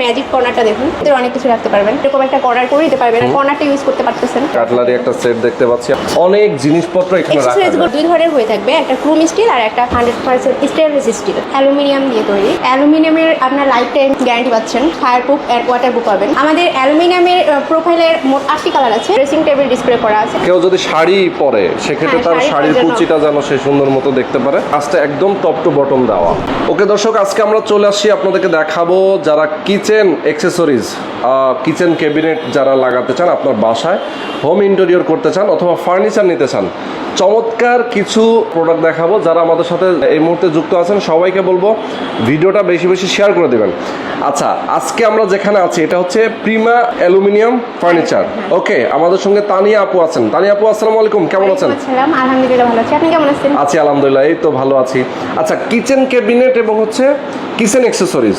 Magic কর্নারটা দেখুন। এতে অনেক কিছু রাখতে পারবেন। এরকম একটা কর্নার করে দিতে পারবেন। কর্নারটা ইউজ করতে পারতেছেন। কাটলারি একটা সেট দেখতে পাচ্ছি। অনেক জিনিসপত্র এখানে রাখা যায় দুই ধরনের হয়ে থাকবে। একটা ক্রোম স্টিল আর একটা hundred percent stainless steel aluminium দিয়ে তৈরি। অ্যালুমিনিয়ামের আপনার লাইফ টাইম গ্যারান্টি পাচ্ছেন। Fireproof and waterproof পাবেন আমাদের অ্যালুমিনিয়ামের প্রোফাইলের মোট আটটি কালার আছে। ড্রেসিং টেবিল ডিসপ্লে করা আছে। কেউ যদি শাড়ি পরে সেক্ষেত্রে হ্যাঁ, তার শাড়ি শাড়ির কুচিটা যেন সে সুন্দর মতো দেখতে পারে। একদম টপ টু বটম দেওয়া। ওকে দর্শক আজকে আমরা চলে আসছি আপনাদেরকে দেখাবো যারা কিচেন অ্যাক্সেসরিজ কিচেন ক্যাবিনেট যারা লাগাতে চান আপনার বাসায় হোম ইন্টেরিয়র করতে চান অথবা ফার্নিচার নিতে চান চমৎকার কিছু প্রোডাক্ট দেখাবো যারা আমাদের সাথে এই মুহূর্তে যুক্ত আছেন। সবাইকে বলব ভিডিওটা বেশি বেশি শেয়ার করে দেবেন। আচ্ছা আজকে আমরা যেখানে আছি এটা হচ্ছে প্রিমা অ্যালুমিনিয়াম ফার্নিচার ওকে আমাদের সঙ্গে তানিয়া আপু আছেন। তানিয়া আপু আসসালামু আলাইকুম। কেমন আছেন? আলহামদুলিল্লাহ ভালো আছি। আপনি কেমন আছেন? আছি আলহামদুলিল্লাহ এই তো ভালো আছি। আচ্ছা কিচেন ক্যাবিনেট এবং হচ্ছে কিচেন অ্যাক্সেসরিজ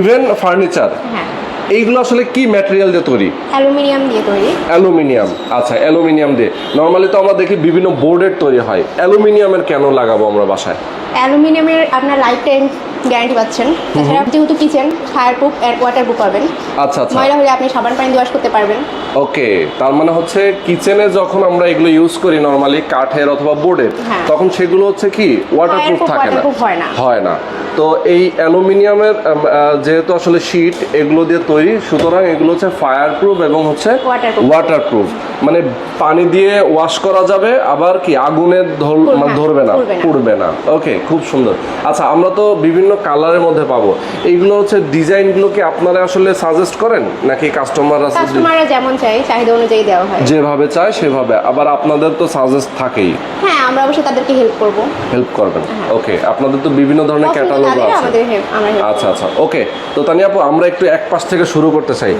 ইভেন ফার্নিচার হ্যাঁ। এইগুলো আসলে কি ম্যাটেরিয়াল দিয়ে তৈরি? অ্যালুমিনিয়াম দিয়ে তৈরি। অ্যালুমিনিয়াম। আচ্ছা অ্যালুমিনিয়াম দিয়ে। নর্মালি তো আমরা দেখি বিভিন্ন বোর্ডের তৈরি হয়। অ্যালুমিনিয়ামের কেন লাগাবো আমরা বাসায়? অ্যালুমিনিয়ামের আপনার লাইফ টাইম গ্যারান্টি পাচ্ছেন। তাছাড়া যেহেতু kitchen fireproof and waterproof পাবেন। আচ্ছা আচ্ছা। ময়লা হলে আপনি সাবান পানি দিয়ে wash করতে পারবেন। ওকে তার মানে হচ্ছে কিচেনে যখন আমরা এগুলো ইউজ করি নর্মালি কাঠের অথবা বোর্ডের হ্যাঁ। তখন সেগুলো হচ্ছে কি ওয়াটারপ্রুফ Fireproof, থাকে না। হয় না। হয় না। তো এই অ্যালুমিনিয়ামের যেহেতু আসলে শীট এগুলো দিয়ে তৈরি সুতরাং এগুলো হচ্ছে ফায়ার প্রুফ এবং হচ্ছে Waterproof। ওয়াটারপ্রুফ মানে পানি দিয়ে ওয়াশ করা যাবে আবার কি আগুনে ধরবে না। পুড়বে না। ওকে খুব সুন্দর। আচ্ছা আমরা তো বিভিন্ন কালারের মধ্যে পাবো। এইগুলো হচ্ছে ডিজাইনগুলো কি আপনারা আসলে সাজেস্ট করেন? নাকি কাস্টমাররা কাস্টমাররা যেমন চাই চাহিদা অনুযায়ী দেওয়া হয়। যেভাবে চায় সেভাবে। আবার আপনাদের তো সাজেস্ট থাকেই। হ্যাঁ আমরা অবশ্যই তাদেরকে হেল্প করব। হেল্প করবেন। ওকে আপনাদের তো বিভিন্ন ধরনের ক্যাটালগ আছে। আচ্ছা আচ্ছা। ওকে তো তানি আপু আমরা একটু এক পাশ থেকে শুরু করতে চাই।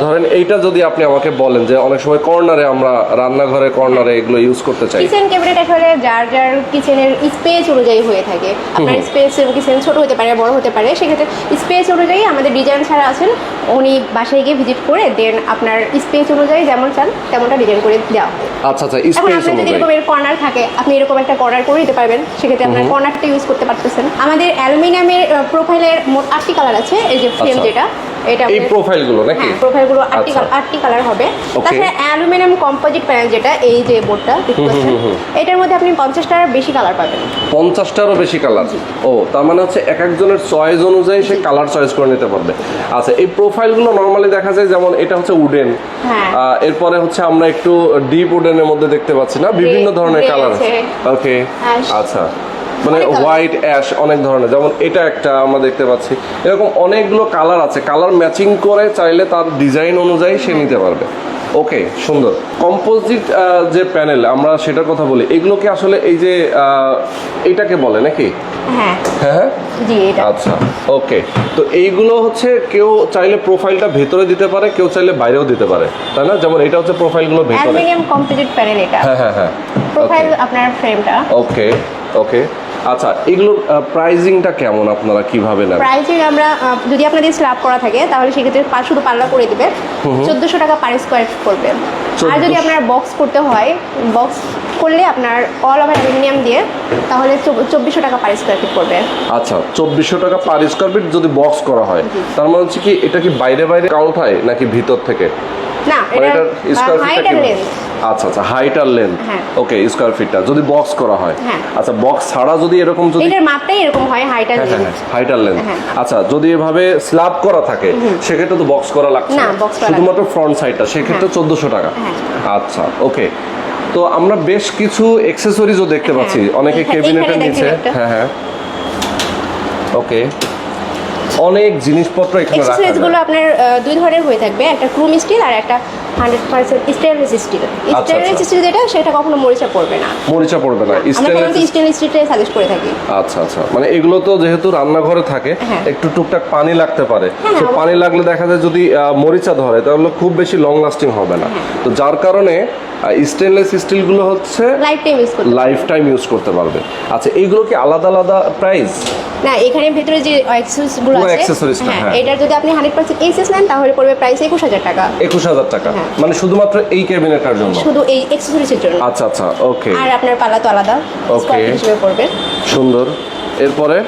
ধরেন এইটা যদি আপনি আমাকে বলেন যে অনেক সময় কর্নারে আমরা রান্নাঘরে কর্নারে এগুলো ইউজ করতে চাই। কিচেন ক্যাবিনেট আসলে যার যার কিচেনের স্পেস অনুযায়ী হয়ে থাকে। আপনার স্পেস কিচেন ছোট হতে পারে বড় হতে পারে সেক্ষেত্রে স্পেস অনুযায়ী আমাদের ডিজাইন ছাড়া আছেন উনি বাসায় গিয়ে ভিজিট করে দেন আপনার স্পেস অনুযায়ী যেমন চান তেমনটা ডিজাইন করে দেওয়া হয় আচ্ছা আচ্ছা এখন আপনার যদি এরকম এরকম কর্নার থাকে আপনি এরকম একটা কর্নার করে দিতে পারবেন সেক্ষেত্রে আপনার কর্নারটা ইউজ করতে পারতেছেন। আমাদের অ্যালুমিনিয়ামের প্রোফাইলের মোট আটটি কালার আছে এই যে ফ্রেম আচ্ছা। যেটা এটা এই প্রোফাইলগুলো নাকি? হ্যাঁ প্রোফাইলগুলো আটটি আচ্ছা। আটটি কালার হবে. তাছাড়া অ্যালুমিনিয়াম কম্পোজিট প্যানেল যেটা এই যে বোর্ডটা এটার মধ্যে আপনি পঞ্চাশটার বেশি কালার পাবেন। পঞ্চাশটারও বেশি কালার ও তার মানে হচ্ছে এক একজনের চয়েস অনুযায়ী সে কালার চয়েস করে নিতে পারবে। আচ্ছা এই প্রোফাইলগুলো নর্মালি দেখা যায় যেমন এটা হচ্ছে উডেন হ্যাঁ। এরপরে হচ্ছে আমরা একটু ডিপ উডেনের মধ্যে দেখতে পাচ্ছি না? বিভিন্ন ধরনের কালার ওকে আচ্ছা। মানে হোয়াইট অ্যাশ অনেক ধরনের। যেমন এটা একটা আমরা দেখতে পাচ্ছি। এরকম অনেকগুলো কালার আছে। কালার ম্যাচিং করে চাইলে তার ডিজাইন অনুযায়ী সে নিতে পারবে। ওকে সুন্দর। কম্পোজিট যে প্যানেল আমরা সেটার কথা বলি। এগুলো কি আসলে এই যে এটাকে বলে নাকি? হ্যাঁ। হ্যাঁ হ্যাঁ? আচ্ছা ওকে তো এইগুলো হচ্ছে কেউ চাইলে প্রোফাইলটা ভেতরে দিতে পারে কেউ চাইলে বাইরেও দিতে পারে। তাই না? যেমন এটা হচ্ছে প্রোফাইলগুলো ভেতরে। অ্যালুমিনিয়াম কম্পোজিট প্যানেল এটা। হ্যাঁ হ্যাঁ হ্যাঁ। প্রোফাইল আপনার ফ্রেমটা ওকে ওকে আচ্ছা এগুলোর প্রাইজিংটা কেমন আপনারা কীভাবে নেন? প্রাইসিং আমরা যদি আপনাদের স্ল্যাব করা থাকে তাহলে সেক্ষেত্রে শুধু পাল্লা করে দিবে। চোদ্দোশো টাকা পার স্কোয়ার ফিট পড়বে। আর যদি আপনার বক্স করতে হয় বক্স করলে আপনার অল ওভার অ্যালুমিনিয়াম দিয়ে তাহলে চব্বিশশো টাকা পার স্কোয়ার ফিট পড়বে। আচ্ছা চব্বিশশো টাকা পার স্কোয়ার ফিট যদি বক্স করা হয় তার মানে হচ্ছে কি এটা কি বাইরে বাইরে কাউন্ট হয় নাকি ভিতর থেকে? না এটা স্কোয়ার হাইট লেন্থ আচ্ছা আচ্ছা হাইট আর লেন্থ হ্যাঁ। ওকে স্কোয়ার ফিটটা যদি বক্স করা হয়। হ্যাঁ। আচ্ছা বক্স ছাড়া যদি এরকম যদি এটার মাপটাই এরকম হয় হাইট আর হ্যাঁ হ্যাঁ লেন্থ হাইট আর লেন্থ হ্যাঁ। আচ্ছা যদি এভাবে স্ল্যাব করা থাকে সেক্ষেত্রে তো বক্স করা লাগছে না, শুধুমাত্র ফ্রন্ট সাইডটা সেক্ষেত্রে হ্যাঁ। চোদ্দশো টাকা। হ্যাঁ। আচ্ছা ওকে তো আমরা বেশ কিছু এক্সেসরিজও দেখতে হ্যাঁ। পাচ্ছি। অনেকে ক্যাবিনেটের নিচে। হ্যাঁ হ্যাঁ। ওকে অনেক জিনিসপত্র এখানে রাখা গুলো আপনার দুই ধরনের হয়ে থাকবে। একটা ক্রোম স্টিল আর একটা hundred percent stainless steel stainless আচ্ছা। স্টিল যেটা সেটা কখনো মরিচা পড়বে না। মরিচা পড়বে না আমরা স্টেনলেস স্টেনলেস স্টিলটাই সাজেস্ট করে থাকি। আচ্ছা আচ্ছা। মানে এগুলো তো যেহেতু রান্নাঘরে থাকে হ্যাঁ। একটু টুকটাক পানি লাগতে পারে। হ্যাঁ, তো হ্যাঁ, পানি লাগলে দেখা যায় যদি মরিচা ধরে তাহলে খুব বেশি লং লাস্টিং হবে না। তো যার কারণে স্টেনলেস স্টিলগুলো হচ্ছে লাইফ টাইম ইউজ করতে লাইফ টাইম ইউজ করতে পারবে। আচ্ছা এইগুলো কি আলাদা আলাদা প্রাইস না এখানে ভেতরে যে অ্যাক্সেসরিজগুলো পুরো আছে। এটার যদি আপনি হান্ড্রেড পার্সেন্ট এসএস নেন তাহলে পড়বে প্রাইস একুশ হাজার টাকা। একুশ হাজার টাকা। মানে শুধুমাত্র এই ক্যাবিনেটার জন্য? শুধু এই এক্সেসরিজের জন্য। আচ্ছা আচ্ছা ওকে আর আপনার পালা তো আলাদা ওকে হিসেবে পড়বে। সুন্দর। এরপরে?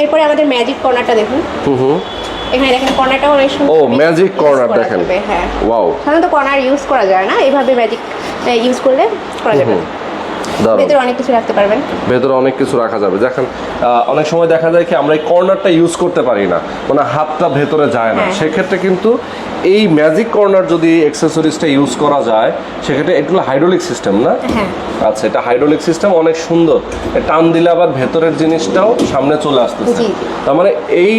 এরপরে আমাদের ম্যাজিক কর্নারটা দেখুন। হুম হুম। এখানে দেখেন কর্নারটা অনেক সুন্দর ও ম্যাজিক কর্নার করা দেখেন। হ্যাঁ। ওয়াও সাধারণত কর্নার ইউজ করা যায় না এইভাবে ম্যাজিক ইউজ করলে করা যাবে। ভেতরে অনেক কিছু রাখতে পারবেন। ভেতরে অনেক কিছু রাখা যাবে। দেখেন অনেক সময় দেখা যায় কি আমরা এই কর্নারটা ইউজ করতে পারি না। মানে হাতটা ভেতরে যায় না। হ্যাঁ। সেক্ষেত্রে কিন্তু এই ম্যাজিক কর্নার যদি অ্যাক্সেসরিজটা ইউজ করা যায় সেক্ষেত্রে এগুলো হাইড্রোলিক সিস্টেম না? হ্যাঁ। আচ্ছা এটা হাইড্রোলিক সিস্টেম অনেক সুন্দর। টান দিলে আবার ভেতরের জিনিসটাও সামনে চলে আসতেছে। তার মানে এই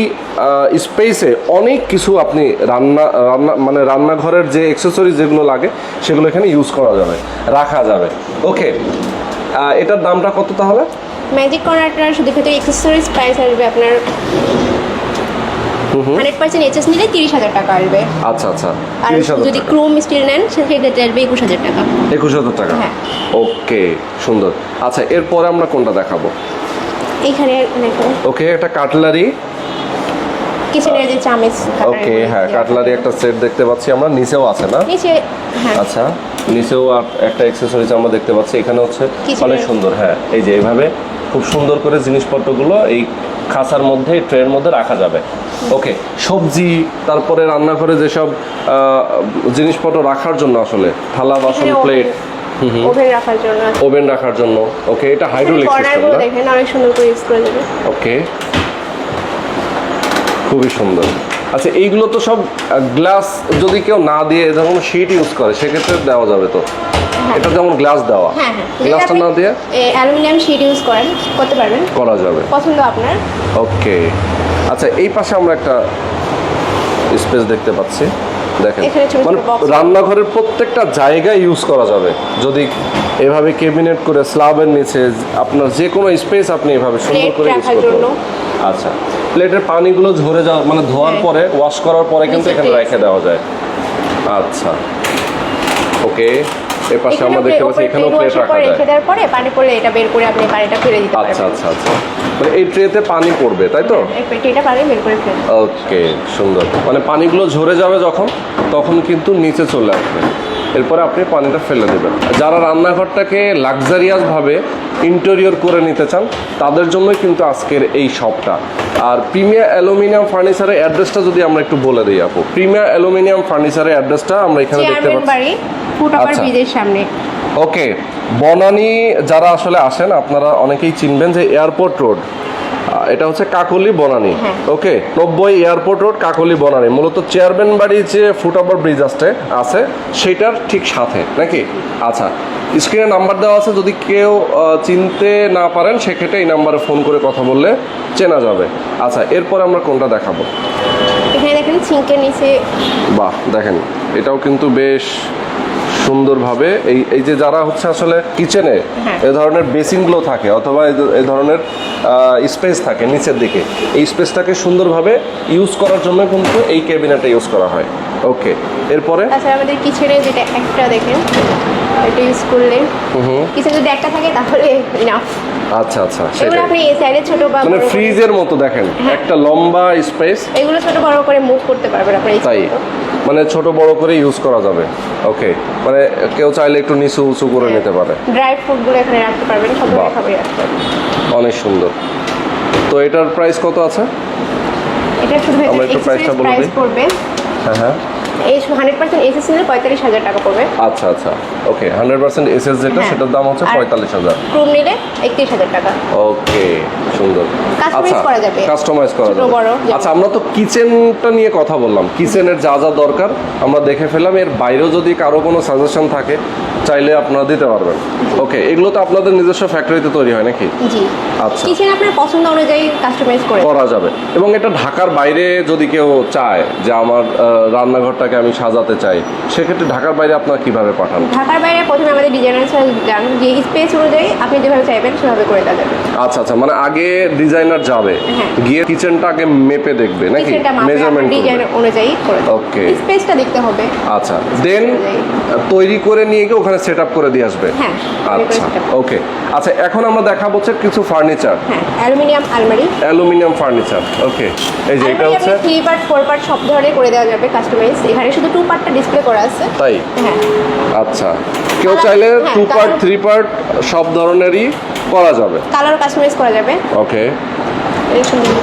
স্পেসে অনেক কিছু আপনি রান্না রান্না মানে রান্নাঘরের যে অ্যাক্সেসরিজ যেগুলো লাগে সেগুলো এখানে ইউজ করা যাবে রাখা যাবে। ওকে এটার দামটা কত তাহলে? ম্যাজিক কর্নারটার শুধু ভেতরে এক্সেসরিজ প্রাইস আসবে আপনার হান্ড্রেড পার্সেন্ট এইচএস নিলে তিরিশ হাজার টাকা আসবে। আচ্ছা আচ্ছা। আর যদি ক্রোম স্টিল নেন সেক্ষেত্রে আসবে একুশ হাজার টাকা। একুশ হাজার টাকা? হ্যাঁ। ওকে সুন্দর। আচ্ছা এরপরে আমরা কোনটা দেখাবো? দেখুন। ওকে একটা কাটলারি কিচেনের যে চামিচ? ওকে হ্যাঁ কাটলারি একটা সেট দেখতে পাচ্ছি আমরা নিচেও আছে না? নিচে হ্যাঁ। আচ্ছা নিচেও একটা অ্যাক্সেসরিজ আমরা দেখতে পাচ্ছি এখানে হচ্ছে অনেক সুন্দর হ্যাঁ এই যে এইভাবে খুব সুন্দর করে জিনিসপত্রগুলো এই খাঁচার মধ্যে ট্রের মধ্যে রাখা যাবে। ওকে সবজি তারপরে রান্নাঘরে যেসব আহ, জিনিসপত্র রাখার জন্য আসলে থালা বাসন প্লেট ওভেন রাখার জন্য। ওভেন রাখার জন্য। ওকে এটা হাইড্রোলিক সিস্টেম দেখেন অনেক সুন্দর করে ইউজ করে যাবে ওকে খুবই সুন্দর। আচ্ছা এইগুলো তো সব গ্লাস যদি কেউ না দিয়ে যখন শিট ইউজ করে সেক্ষেত্রে দেওয়া যাবে তো? এটা যেমন গ্লাস দেওয়া। হ্যাঁ হ্যাঁ। গ্লাসটা না দিয়ে? অ্যালুমিনিয়াম শিট ইউজ করেন করতে পারবেন। করা যাবে। পছন্দ আপনার? ওকে আচ্ছা এই পাশে আমরা একটা স্পেস দেখতে পাচ্ছি। দেখেন মানে রান্নাঘরের প্রত্যেকটা জায়গায় ইউজ করা যাবে। যদি এভাবে কেবিনেট করে স্ল্যাবের নিচে আপনার যে কোনো স্পেস আপনি এভাবে সুন্দর করে ইউজ করতে পারবেন। আচ্ছা প্লেটের পানিগুলো ঝরে যাওয়া মানে ধোয়ার হ্যাঁ। পরে ওয়াশ করার পরে কিন্তু এখানে রেখে দেওয়া যায়। আচ্ছা ওকে এর পাশে আমরা দেখতে পাচ্ছি এখানেও প্লেট রাখা রেখে যায়। দেওয়ার পরে পানি পড়লে এটা বের করে আপনি পানিটা ফেলে দিতে আচ্ছা পারবেন। আচ্ছা আচ্ছা। মানে এই ট্রেতে পানি পড়বে তাই তো? এই পেটিটা পানি বের করে ফেলে ওকে সুন্দর। মানে পানিগুলো ঝরে যাবে যখন তখন কিন্তু নিচে চলে আসবে। এরপরে আপনি পানিটা ফেলে দেবেন। যারা রান্নাঘরটাকে লাক্সারিয়াস ভাবে ইন্টেরিয়র করে নিতে চান তাদের জন্যই কিন্তু আজকের এই শপটা আর প্রিমিয়া অ্যালুমিনিয়াম ফার্নিচারের অ্যাড্রেসটা যদি আমরা একটু বলে দিই আপু। প্রিমিয়া অ্যালুমিনিয়াম ফার্নিচারের অ্যাড্রেসটা আমরা এখানে দেখতে পাচ্ছি। বাড়ি ফুট ওভার আচ্ছা। ব্রিজের সামনে। ওকে বনানী যারা আসলে আসেন আপনারা অনেকেই চিনবেন যে এয়ারপোর্ট রোড। এটা হচ্ছে কাকলি বনানী। হ্যাঁ। ওকে নব্বই এয়ারপোর্ট রোড কাকলি বনানী। মূলত চেয়ারম্যান বাড়ি যে ফুট ওভার ব্রিজ আছে আছে সেটার ঠিক সাথে নাকি? আচ্ছা স্ক্রিনে নাম্বার দেওয়া আছে যদি কেউ চিনতে না পারেন সেক্ষেত্রে এই নাম্বারে ফোন করে কথা বললে চেনা যাবে। আচ্ছা এরপর আমরা কোনটা দেখাবো? এখানে দেখেন সিঙ্কের নিচে। বাহ দেখেন এটাও কিন্তু বেশ সুন্দরভাবে এই এই যে যারা হচ্ছে আসলে কিচেনে হ্যাঁ। এ ধরনের বেসিনগুলো থাকে অথবা এই ধরনের স্পেস থাকে নিচের দিকে এই স্পেসটাকে সুন্দরভাবে ইউজ করার জন্য কিন্তু এই ক্যাবিনেটটা ইউজ করা হয়। ওকে এরপরে? তাছাড়া আমাদের কিচেনে যেটা একটা দেখেন এটা ইউজ করলে হুম কিচেনে যদি একটা থাকে তাহলে না আচ্ছা আচ্ছা এগুলো আপনি এই সাইডে ছোট বা মানে ফ্রিজের মতো দেখেন একটা লম্বা স্পেস এগুলো ছোট বড় করে মুভ করতে পারবেন আপনি তাই। মানে ছোট বড় করে ইউজ করা যাবে। ওকে মানে কেউ চাইলে একটু নিচু উঁচু করে নিতে পারে। ড্রাই ফ্রুটগুলো এখানে রাখতে পারবেন সব রাখতে অনেক সুন্দর। তো এটার প্রাইস কত আছে? এটা শুধু আমরা একটু প্রাইসটা বলে প্রাইস দিই। হ্যাঁ হ্যাঁ। এই হান্ড্রেড পার্সেন্ট এসএস নিলে পঁয়তাল্লিশ হাজার টাকা পড়বে। আচ্ছা আচ্ছা। ওকে হান্ড্রেড পার্সেন্ট এসএস যেটা হ্যাঁ। সেটার দাম হচ্ছে পঁয়তাল্লিশ হাজার। ক্রোম নিলে একত্রিশ হাজার টাকা। ওকে সুন্দর। করা যাবে। কাস্টমাইজ করা যাবে। আচ্ছা আমরা তো কিচেনটা নিয়ে কথা বললাম। কিচেনের যা যা দরকার আমরা দেখে ফেলাম এর বাইরেও যদি কারও কোনো সাজেশন থাকে চাইলে আপনারা দিতে পারবেন। ওকে এগুলো তো আপনাদের নিজস্ব ফ্যাক্টরিতে তৈরি হয় নাকি? জি। আচ্ছা। কিচেন আপনার পছন্দ অনুযায়ী কাস্টমাইজ করে করা যাবে। এবং এটা ঢাকার বাইরে যদি কেউ চায় যে আমার আহ, রান্নাঘরটাকে আমি সাজাতে চাই সেক্ষেত্রে ঢাকার বাইরে আপনারা কীভাবে পাঠান? ঢাকার বাইরে প্রথমে আমাদের ডিজাইনার স্যার যান যে স্পেস অনুযায়ী আপনি যেভাবে চাইবেন সেভাবে করে দেওয়া যাবে। আচ্ছা আচ্ছা মানে আগে ডিজাইনার যাবে হ্যাঁ। গিয়ে কিচেনটা আগে মেপে দেখবে নাকি? মেজারমেন্ট ডিজাইন অনুযায়ী করে Okay. স্পেসটা দেখতে হবে। আচ্ছা দেন তৈরি করে নিয়ে গিয়ে ওখানে সেট আপ করে দিয়ে আসবে? হ্যাঁ, আচ্ছা ওকে আচ্ছা এখন আমরা দেখাবো হচ্ছে কিছু ফার্নিচার হ্যাঁ অ্যালুমিনিয়াম আলমারি। অ্যালুমিনিয়াম ফার্নিচার ওকে এই যে এটা হচ্ছে থ্রি পার্ট ফোর পার্ট সব ধরনের করে দেওয়া যাবে কাস্টমাইজ এখানে শুধু টু পার্টটা ডিসপ্লে করা আছে। তাই? হ্যাঁ। আচ্ছা। কেউ চাইলে হ্যাঁ, টু পার্ট থ্রি পার্ট সব ধরনেরই করা যাবে। কালার কাস্টমাইজ করা যাবে। ওকে এই সুন্দর।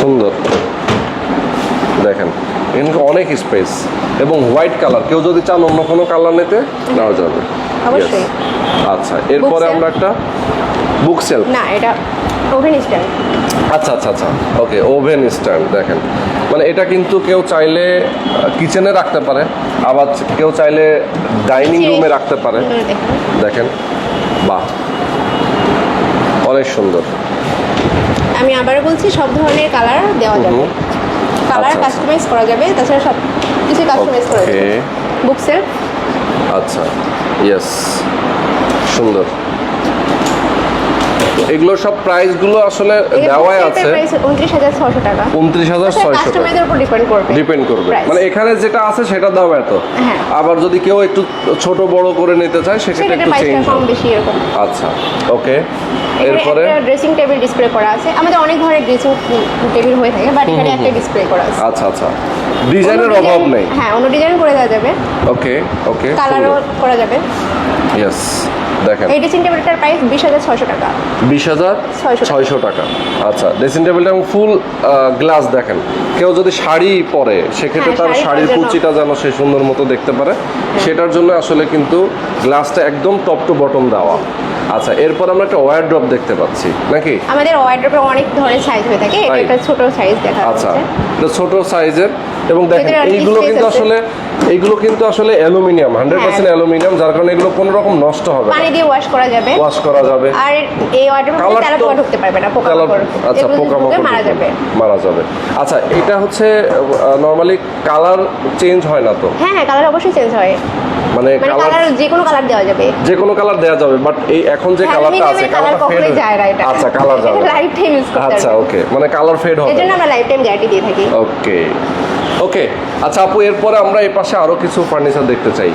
সুন্দর। দেখেন এখানে অনেক স্পেস এবং হোয়াইট কালার কেউ যদি চান অন্য কোনো কালার নিতে নেওয়া যাবে। অবশ্যই। আচ্ছা এরপরে আমরা একটা বুক সেলফ না এটা ওভেন স্ট্যান্ড আচ্ছা আচ্ছা আচ্ছা। ওকে ওভেন স্ট্যান্ড দেখেন। মানে এটা কিন্তু কেউ চাইলে কিচেনে রাখতে পারে আবার কেউ চাইলে ডাইনিং রুমে রাখতে পারে। দেখেন। বাহ! অনেক সুন্দর। আমি আবারও বলছি সব ধরনের কালার দেওয়া যাবে। কালার আচ্ছা। কাস্টমাইজ করা যাবে তাছাড়া সব কিছু কাস্টমাইজ করা যাবে। বুক সেলফ আচ্ছা ইয়েস সুন্দর। এগুলো সব প্রাইসগুলো আসলে দেওয়াই আছে। উনত্রিশ হাজার ছশো টাকা। উনত্রিশ হাজার ছয়শো টাকা উপর ডিপেন্ড করবে। ডিপেন্ড করবে। মানে এখানে যেটা আছে সেটা দাম এত। হ্যাঁ। আবার যদি কেউ একটু ছোট বড় করে নিতে চায় সেক্ষেত্রে একটু চেঞ্জ কম বেশি এরকম। আচ্ছা ওকে এরপরে? ড্রেসিং টেবিল ডিসপ্লে করা আছে। আমাদের অনেক ধরনের ড্রেসিং টেবিল হয়ে থাকে বাট এখানে একটা ডিসপ্লে করা আছে। আচ্ছা আচ্ছা। ডিজাইনের অভাব নেই। হ্যাঁ অন্য ডিজাইন করে দেওয়া যাবে। ওকে ওকে কালারও করা যাবে। ইয়েস দেখেন। এই ড্রেসিং টেবিলটার প্রাইস বিশ হাজার ছশো টাকা। আচ্ছা ড্রেসিং টেবিলটা ফুল গ্লাস দেখেন। কেউ যদি শাড়ি পরে সেক্ষেত্রে হ্যাঁ, তার শাড়ির কুচিটা যেন সে সুন্দর মতো দেখতে পারে। সেটার জন্য আসলে কিন্তু গ্লাসটা একদম টপ টু বটম দেওয়া। আচ্ছা এরপর আমরা একটা ওয়ার ড্রপ দেখতে পাচ্ছি। নাকি? আমাদের ওয়ার্ড্রপে অনেক ধরনের সাইজ হয়ে থাকে। এটা একটা ছোট সাইজ দেখা আচ্ছা এটা ছোট সাইজের এবং দেখেন এইগুলো কিন্তু আসলে এইগুলো কিন্তু আসলে অ্যালুমিনিয়াম হান্ড্রেড পার্সেন্ট হ্যাঁ। অ্যালুমিনিয়াম যার কারণে এগুলো কোনো রকম নষ্ট হবে পানি দিয়ে ওয়াশ করা যাবে। ওয়াশ করা যাবে। আর এই ওয়ার্ড্রপে Colour তেলা তো- পোকা ঢুকতে পারবে না পোকা কালার মাকড়। আচ্ছা এগুলো পোকা ঢুকে মাকড় মারা যাবে। মারা যাবে। আচ্ছা এটা হচ্ছে নর্মালি কালার চেঞ্জ হয় না তো? হ্যাঁ হ্যাঁ কালার অবশ্যই চেঞ্জ হয়। মানে মানে কালার কালার যে কোনো কালার দেওয়া যাবে। যে কোনো কালার দেওয়া যাবে বাট এই এখন যে কালারটা আছে কালারটা ফেড যায় না এটা। আচ্ছা কালার যাবে। লাইফ টাইম ইউজ করতে আচ্ছা ওকে মানে কালার ফেড হবে। এর আমরা লাইফ টাইম গ্যারান্টি দিয়ে থাকি। ওকে ওকে আচ্ছা আপু এরপরে আমরা এই পাশে আরও কিছু ফার্নিচার দেখতে চাই।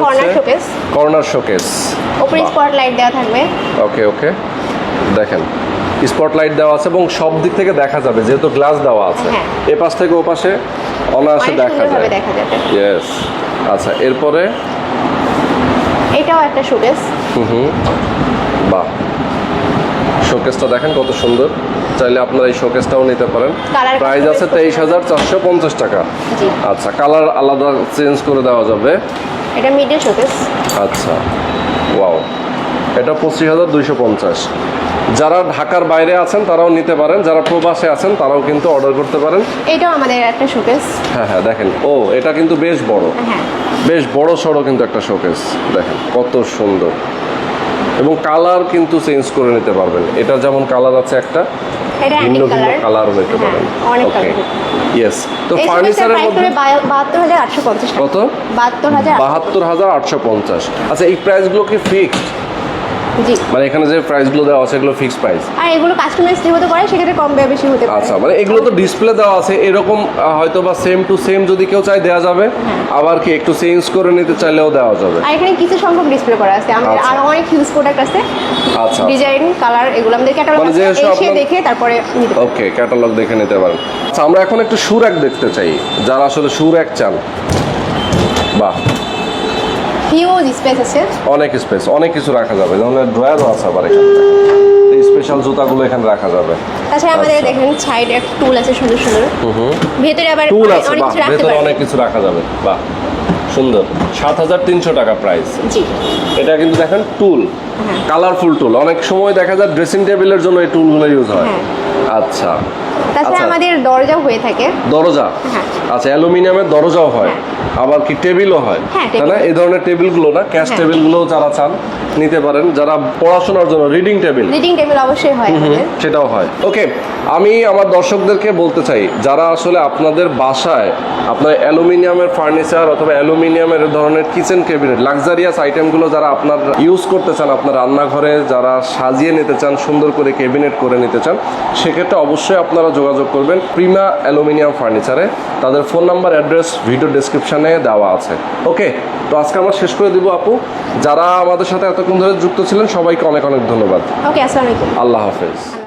corner showcase। কর্নার শোকেস উপরে স্পট লাইট দেওয়া থাকবে। ওকে ওকে দেখেন স্পটলাইট দেওয়া আছে এবং সব দিক থেকে দেখা যাবে যেহেতু গ্লাস দেওয়া আছে। হ্যাঁ। এ পাশ থেকে ও পাশে অনায়াসে দেখা যাবে। ইয়েস আচ্ছা এরপরে? এটাও একটা শোকেস হুম হুম। বাহ। শোকেসটা দেখেন কত সুন্দর। চাইলে আপনারা এই শোকেসটাও নিতে পারেন। প্রাইস আছে তেইশ হাজার চারশো পঞ্চাশ টাকা। আচ্ছা কালার আলাদা চেঞ্জ করে দেওয়া যাবে। এটা মিডিল শোকেস আচ্ছা। ওয়াও এটা পঁচিশ হাজার দুইশো পঞ্চাশ। যারা ঢাকার বাইরে আছেন তারাও নিতে পারেন। যারা প্রবাসে আছেন তারাও কিন্তু অর্ডার করতে পারেন। এটাও আমাদের একটা শোকেস হ্যাঁ হ্যাঁ দেখেন। ও এটা কিন্তু বেশ বড়। হ্যাঁ বেশ বড় সড়ো কিন্তু একটা শোকেস দেখেন কত সুন্দর। এবং কালার কিন্তু চেঞ্জ করে নিতে পারবেন। এটা যেমন কালার আছে একটা এটা ভিন্ন ভিন্ন কালার হতে হ্যাঁ, অনেক কালার ইয়েস তো ফার্নিচারের মধ্যে হবে বা- বাহাত্তর হাজার আটশো পঞ্চাশ টাকা। কত? বাহাত্তর হাজার বাহাত্তর হাজার আটশো পঞ্চাশ। আচ্ছা এই প্রাইসগুলো কি ফিক্সড জি। মানে এখানে যে প্রাইসগুলো দেওয়া আছে এগুলো ফিক্সড প্রাইস আর এগুলো কাস্টমাইজ যেহেতু করে সেক্ষেত্রে কম ব্যয় বেশি হতে পারে। আচ্ছা মানে এগুলো তো ডিসপ্লে দেওয়া আছে এরকম হয়তো বা সেম টু সেম যদি কেউ চাই দেওয়া যাবে হ্যাঁ। আবার কি একটু চেঞ্জ করে নিতে চাইলেও দেওয়া যাবে? আর এখানে কিছু সংখ্যক ডিসপ্লে করা আছে। আমাদের আচ্ছা। আরও অনেক হিউজ প্রোডাক্ট আছে। আচ্ছা। ডিজাইন কালার এগুলো আমাদের ক্যাটালগ মানে এসে দেখে তারপরে ওকে ক্যাটালগ দেখে নিতে পারেন। আচ্ছা আমরা এখন একটু সুর এক দেখতে চাই। যারা আসলে সুর এক চান। বাহ। হিউজ স্পেস আছে? অনেক স্পেস অনেক কিছু রাখা যাবে। যেমন ড্রয়ারও আছে আবার এখানে। স্পেশাল জুতাগুলো এখানে রাখা যাবে। তাছাড়া আমাদের। দেখেন সাইডে একটা টুল আছে সুন্দর সুন্দর। ভেতরে আবার টুল আছে ভেতরে অনেক কিছু রাখা যাবে। বাহ সুন্দর। সাত হাজার তিনশো টাকা প্রাইস এটা কিন্তু দেখেন টুল হ্যাঁ। কালারফুল টুল অনেক সময় দেখা যায় ড্রেসিং টেবিলের জন্য এই টুলগুলো ইউজ হয়। হ্যাঁ। আচ্ছা। তাছাড়া আচ্ছা। আমাদের দরজাও হয়ে থাকে। দরজা? হ্যাঁ। আচ্ছা অ্যালুমিনিয়ামের দরজাও হয়। আবার কি টেবিলও হয়? হ্যাঁ, তাই না? এই ধরনের টেবিলগুলো না ক্যাশ। টেবিলগুলো যারা চান নিতে পারেন। যারা পড়াশোনার জন্য রিডিং টেবিল রিডিং টেবিল অবশ্যই হয় সেটাও হয়। ওকে আমি আমার দর্শকদেরকে বলতে চাই যারা আসলে আপনাদের বাসায় আপনার অ্যালুমিনিয়ামের ফার্নিচার অথবা অ্যালুমিনিয়ামের ধরনের কিচেন ক্যাবিনেট লাক্সারিয়াস আইটেমগুলো যারা আপনার ইউজ করতে চান আপনার রান্নাঘরে যারা সাজিয়ে নিতে চান সুন্দর করে ক্যাবিনেট করে নিতে চান সেক্ষেত্রে অবশ্যই আপনারা যোগাযোগ করবেন প্রিমা অ্যালুমিনিয়াম ফার্নিচারে তাদের ফোন নাম্বার অ্যাড্রেস ভিডিও ডেসক্রিপশনে দেওয়া আছে। ওকে তো আজকে আমরা শেষ করে দিব আপু। যারা আমাদের সাথে এতক্ষণ ধরে যুক্ত ছিলেন সবাইকে অনেক অনেক ধন্যবাদ। ওকে আসসালামু আলাইকুম। আল্লাহ হাফেজ।